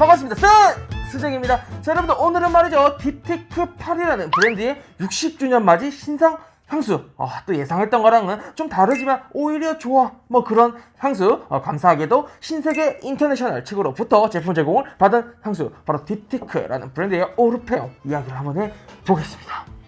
반갑습니다. 스 스정입니다. 자, 여러분들 오늘은 말이죠. 딥테크 8이라는 브랜드의 60주년 맞이 신상 향수. 아, 또 예상했던 거랑은 좀 다르지만 오히려 좋아. 뭐 그런 향수. 어, 감사하게도 신세계 인터내셔널 측으로부터 제품 제공을 받은 향수. 바로 딥테크라는 브랜드의 오르페움 이야기를 한번 해보겠습니다.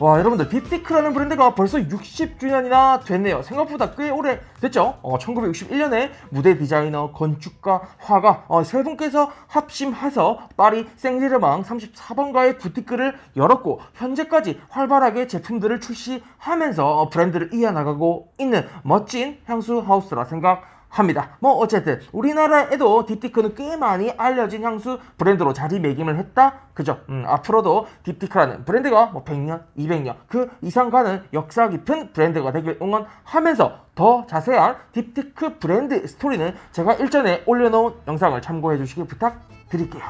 와 여러분들 딥티크라는 브랜드가 벌써 60주년이나 됐네요. 생각보다 꽤 오래 됐죠? 어, 1961년에 무대 디자이너 건축가 화가 어, 세 분께서 합심해서 파리 생제르망 34번가의 부티크를 열었고 현재까지 활발하게 제품들을 출시하면서 어, 브랜드를 이어나가고 있는 멋진 향수 하우스라 생각 합니다. 뭐 어쨌든 우리나라에도 딥티크는 꽤 많이 알려진 향수 브랜드로 자리매김을 했다. 그죠? 음, 앞으로도 딥티크라는 브랜드가 뭐 100년, 200년 그 이상 가는 역사 깊은 브랜드가 되길 응원하면서 더 자세한 딥티크 브랜드 스토리는 제가 일전에 올려놓은 영상을 참고해 주시길 부탁드릴게요.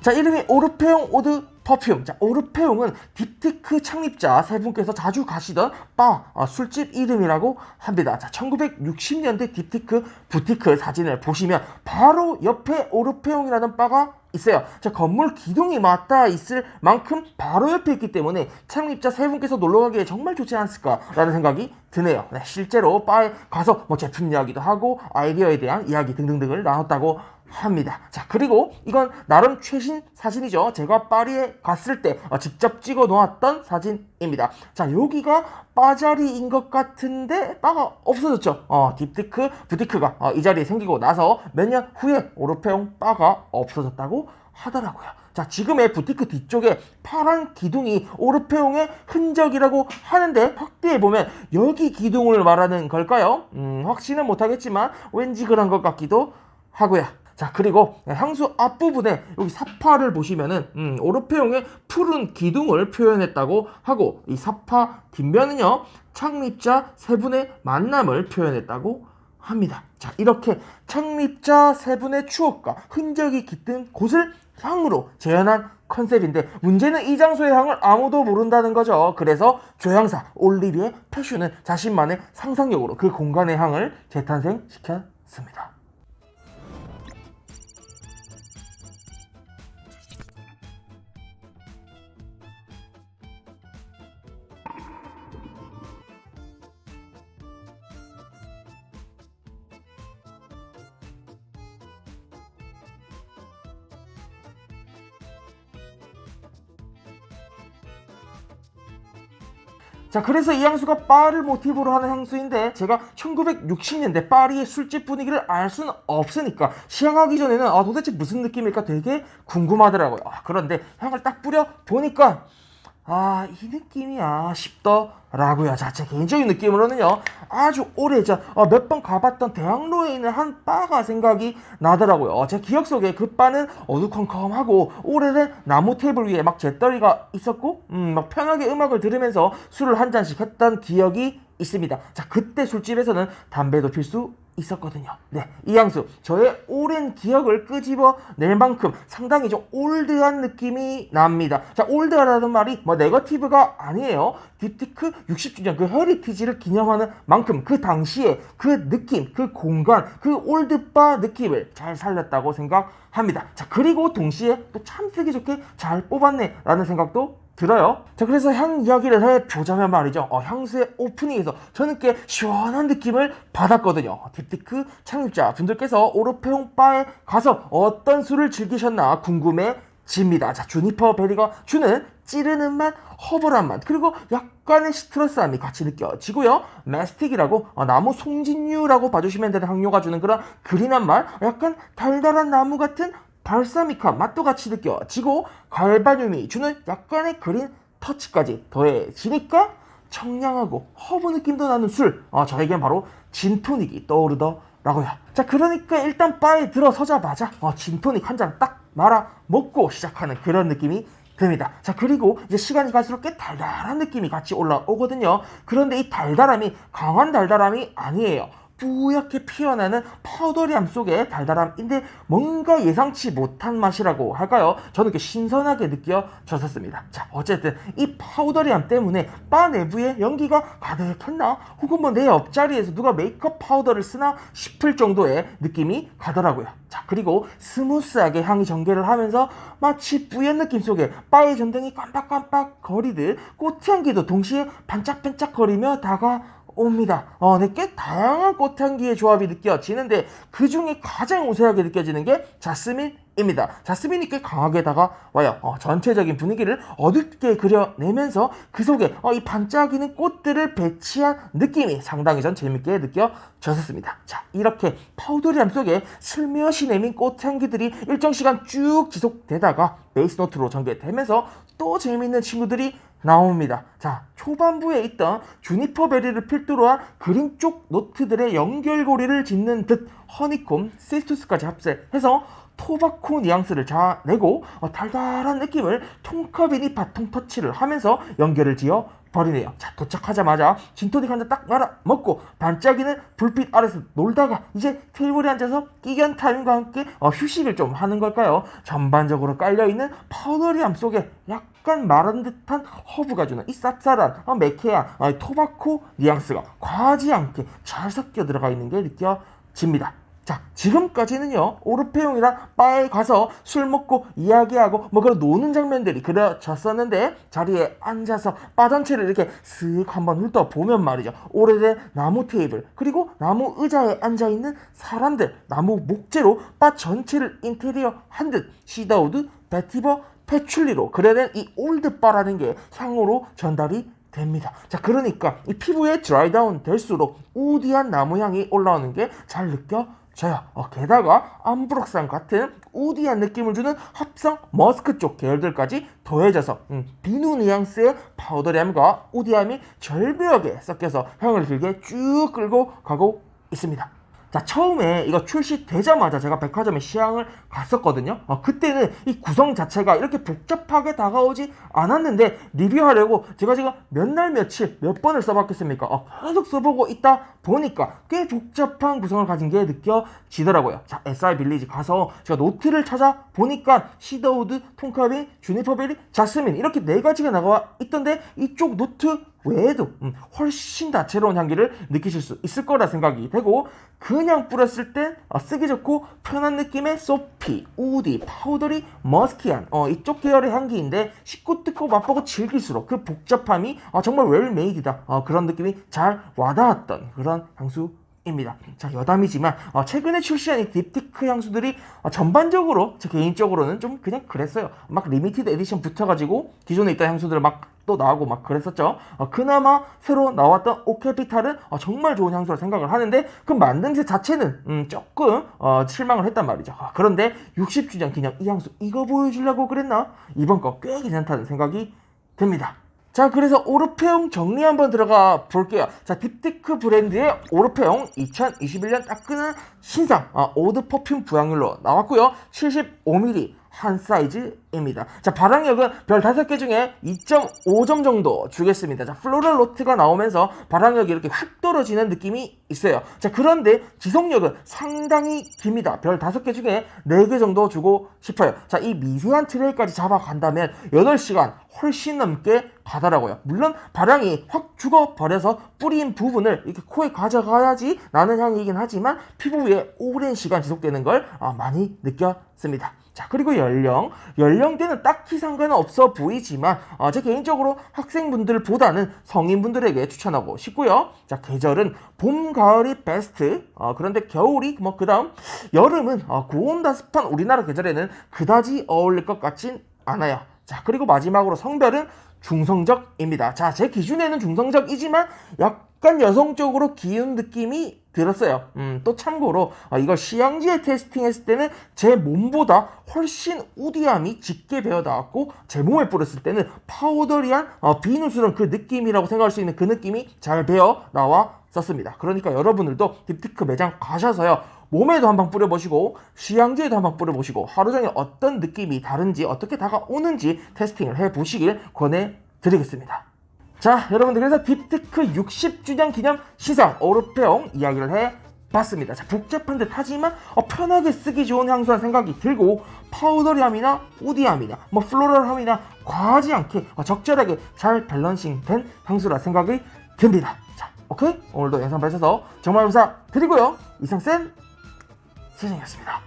자 이름이 오르페용 오드 퍼퓸 자 오르페용은 딥티크 창립자 세 분께서 자주 가시던 바 아, 술집 이름이라고 합니다. 자 1960년대 딥티크 부티크 사진을 보시면 바로 옆에 오르페용이라는 바가 있어요 자 건물 기둥이 맞닿아 있을 만큼 바로 옆에 있기 때문에 창립자 세 분께서 놀러 가기에 정말 좋지 않을까라는 생각이 드네요 네, 실제로 바에 가서 뭐 제품 이야기도 하고 아이디어에 대한 이야기 등등등을 나눴다고 합니다. 자, 그리고 이건 나름 최신 사진이죠. 제가 파리에 갔을 때 어, 직접 찍어 놓았던 사진 입니다. 자, 여기가 바자리인 것 같은데 바가 없어졌죠. 어, 딥티크 부티크가 어, 이 자리에 생기고 나서 몇 년 후에 오르페용 바가 없어졌다고 하더라고요. 자, 지금의 부티크 뒤쪽에 파란 기둥이 오르페용의 흔적이라고 하는데 확대해 보면 여기 기둥을 말하는 걸까요? 음, 확신은 못하겠지만 왠지 그런 것 같기도 하고요. 자 그리고 향수 앞부분에 여기 사파를 보시면은 음, 오르페용의 푸른 기둥을 표현했다고 하고 이 사파 뒷면은요 창립자 세 분의 만남을 표현했다고 합니다. 자 이렇게 창립자 세 분의 추억과 흔적이 깃든 곳을 향으로 재현한 컨셉인데 문제는 이 장소의 향을 아무도 모른다는 거죠. 그래서 조향사 올리비의 패션은 자신만의 상상력으로 그 공간의 향을 재탄생시켰습니다. 자, 그래서 이 향수가 바를 모티브로 하는 향수인데 제가 1960년대 파리의 술집 분위기를 알 수는 없으니까 시향하기 전에는 아, 도대체 무슨 느낌일까 되게 궁금하더라고요. 아, 그런데 향을 딱 뿌려 보니까 아, 이 느낌이야 싶더라고요. 자, 제 개인적인 느낌으로는요, 아주 오래, 자, 어, 몇 번 가봤던 대학로에 있는 한 바가 생각이 나더라고요. 어, 제 기억 속에 그 바는 어두컴컴하고 오래된 나무 테이블 위에 막 재떨이가 있었고, 음, 막 편하게 음악을 들으면서 술을 한 잔씩 했던 기억이 있습니다. 자, 그때 술집에서는 담배도 필 수 있었거든요. 네, 이 향수 저의 오랜 기억을 끄집어 낼 만큼 상당히 좀 올드한 느낌이 납니다. 자, 올드하다는 말이 뭐 네거티브가 아니에요. 딥티크 60주년 그 헤리티지를 기념하는 만큼 그 당시에 그 느낌, 그 공간, 그 올드바 느낌을 잘 살렸다고 생각합니다. 자, 그리고 동시에 또 참 쓰기 좋게 잘 뽑았네라는 생각도 들어요. 자, 그래서 향 이야기를 해보자면 말이죠. 어, 향수의 오프닝에서 저는 꽤 시원한 느낌을 받았거든요. 딥티크 창립자 분들께서 오르페용 바에 가서 어떤 술을 즐기셨나 궁금해 집니다. 자, 주니퍼 베리가 주는 찌르는 맛, 허벌한 맛, 그리고 약간의 시트러스함이 같이 느껴지고요. 메스틱이라고 어, 나무 송진류라고 봐주시면 되는 향료가 주는 그런 그린한 맛, 약간 달달한 나무 같은 발사믹한 맛도 같이 느껴지고 갈바늄이 주는 약간의 그린 터치까지 더해지니까 청량하고 허브 느낌도 나는 술 어, 저에겐 바로 진토닉이 떠오르더라고요 자 그러니까 일단 바에 들어서자마자 어, 진토닉 한 잔 딱 말아 먹고 시작하는 그런 느낌이 듭니다. 자, 그리고 이제 시간이 갈수록 꽤 달달한 느낌이 같이 올라오거든요. 그런데 이 달달함이 강한 달달함이 아니에요. 뿌옇게 피어나는 파우더리함 속의 달달함인데 뭔가 예상치 못한 맛이라고 할까요? 저는 이렇게 신선하게 느껴졌었습니다. 자, 어쨌든 이 파우더리함 때문에 바 내부에 연기가 가득했나? 혹은 뭐 내 옆자리에서 누가 메이크업 파우더를 쓰나 싶을 정도의 느낌이 가더라고요. 자, 그리고 스무스하게 향이 전개를 하면서 마치 뿌연 느낌 속에 바의 전등이 깜빡깜빡 거리듯 꽃향기도 동시에 반짝반짝거리며 다가 옵니다. 어, 네, 꽤 다양한 꽃향기의 조합이 느껴지는데 그 중에 가장 우세하게 느껴지는 게 자스민 입니다. 자스민이 꽤 강하게 다가와요. 어, 전체적인 분위기를 어둡게 그려내면서 그 속에 어, 이 반짝이는 꽃들을 배치한 느낌이 상당히 전 재밌게 느껴졌었습니다. 자, 이렇게 파우더리함 속에 슬며시 내민 꽃향기들이 일정 시간 쭉 지속되다가 베이스 노트로 전개되면서 또 재밌는 친구들이 나옵니다. 자, 초반부에 있던 주니퍼 베리를 필두로 한 그린 쪽 노트들의 연결고리를 짓는 듯 허니콤, 시스투스까지 합세해서 토바코 뉘앙스를 자내고 어, 달달한 느낌을 통커빈이 바통 터치를 하면서 연결을 지어 버리네요. 자 도착하자마자 진토닉 한 잔 딱 말아 먹고 반짝이는 불빛 아래서 놀다가 이제 테이블에 앉아서 끼견 타임과 함께 어, 휴식을 좀 하는 걸까요? 전반적으로 깔려있는 파우더리함 속에 약간 마른 듯한 허브가 주는 이 쌉쌀한 어, 매캐한 어, 토바코 뉘앙스가 과하지 않게 잘 섞여 들어가 있는 게 느껴집니다. 자, 지금까지는요, 오르페용이랑 바에 가서 술 먹고 이야기하고 뭐 그런 노는 장면들이 그려졌었는데 자리에 앉아서 바 전체를 이렇게 슥 한번 훑어보면 말이죠. 오래된 나무 테이블, 그리고 나무 의자에 앉아있는 사람들, 나무 목재로 바 전체를 인테리어 한 듯 시다우드, 베티버, 패출리로 그려낸 이 올드바라는 게 향으로 전달이 됩니다. 자, 그러니까 이 피부에 드라이다운 될수록 우디한 나무 향이 올라오는 게 잘 느껴 져요. 어, 게다가 암브록산 같은 우디한 느낌을 주는 합성 머스크 쪽 계열들까지 더해져서 음, 비누 뉘앙스의 파우더리함과 우디함이 절묘하게 섞여서 향을 길게 쭉 끌고 가고 있습니다. 자 처음에 이거 출시되자마자 제가 백화점에 시향을 갔었거든요. 어, 그때는 이 구성 자체가 이렇게 복잡하게 다가오지 않았는데 리뷰하려고 제가 지금 몇 날 며칠 몇 번을 써봤겠습니까? 어, 계속 써보고 있다 보니까 꽤 복잡한 구성을 가진 게 느껴지더라고요. 자 SI 빌리지 가서 제가 노트를 찾아보니까 시더우드, 통카빈, 주니퍼베리, 자스민 이렇게 네 가지가 나와 있던데 이쪽 노트 외에도 음, 훨씬 다채로운 향기를 느끼실 수 있을 거라 생각이 되고 그냥 뿌렸을 땐 어, 쓰기 좋고 편한 느낌의 소피, 우디, 파우더리, 머스키한 어, 이쪽 계열의 향기인데 씻고 뜯고 맛보고 즐길수록 그 복잡함이 어, 정말 웰메이드다 어, 그런 느낌이 잘 와닿았던 그런 향수 입니다. 자 여담이지만 어, 최근에 출시한 이 딥티크 향수들이 어, 전반적으로 제 개인적으로는 좀 그냥 그랬어요. 막 리미티드 에디션 붙어가지고 기존에 있던 향수들 막 또 나오고 막 그랬었죠. 어, 그나마 새로 나왔던 오케피탈은 어, 정말 좋은 향수라 생각을 하는데 그 만듦새 자체는 음, 조금 어, 실망을 했단 말이죠. 아, 그런데 60주년 기념 이 향수 이거 보여주려고 그랬나? 이번 거 꽤 괜찮다는 생각이 듭니다. 자 그래서 오르페용 정리 한번 들어가 볼게요 자 딥티크 브랜드의 오르페용 2021년 따끈한 신상 아, 오드 퍼퓸 부향률로 나왔고요 75ml 한 사이즈입니다. 자, 발광력은 별 5개 중에 2.5점 정도 주겠습니다. 자, 플로럴 노트가 나오면서 발광력이 이렇게 훅 떨어지는 느낌이 있어요. 자, 그런데 지속력은 상당히 깁니다. 별 5개 중에 4개 정도 주고 싶어요. 자, 이 미세한 트레이까지 잡아간다면 8시간 훨씬 넘게 가더라고요. 물론 발향이 확 죽어버려서 뿌린 부분을 이렇게 코에 가져가야지 나는 향이긴 하지만 피부 위에 오랜 시간 지속되는 걸 아, 많이 느꼈습니다. 자 그리고 연령. 연령대는 딱히 상관은 없어 보이지만 어, 제 개인적으로 학생분들보다는 성인분들에게 추천하고 싶고요. 자 계절은 봄 가을이 베스트. 어, 그런데 겨울이 뭐 그 다음 여름은 어, 고온다습한 우리나라 계절에는 그다지 어울릴 것 같진 않아요. 자 그리고 마지막으로 성별은 중성적입니다. 자 제 기준에는 중성적이지만 약간 여성적으로 기운 느낌이 들었어요. 음, 또 참고로 어, 이걸 시향지에 테스팅했을 때는 제 몸보다 훨씬 우디함이 짙게 배어 나왔고 제 몸에 뿌렸을 때는 파우더리한 어, 비누스러운 그 느낌이라고 생각할 수 있는 그 느낌이 잘 배어 나왔었습니다. 그러니까 여러분들도 딥티크 매장 가셔서요. 몸에도 한방 뿌려보시고 시향지에도 한방 뿌려보시고 하루 종일 어떤 느낌이 다른지 어떻게 다가오는지 테스팅을 해보시길 권해드리겠습니다. 자, 여러분들 그래서 딥테크 60주년 기념 시상 오르페옹 이야기를 해 봤습니다. 자, 복잡한 듯 하지만 어, 편하게 쓰기 좋은 향수란 생각이 들고 파우더리함이나 우디함이나 뭐 플로럴함이나 과하지 않게 어, 적절하게 잘 밸런싱된 향수라 생각이 듭니다. 자, 오케이? 오늘도 영상 봐주셔서 정말 감사드리고요. 이상센 세정이었습니다.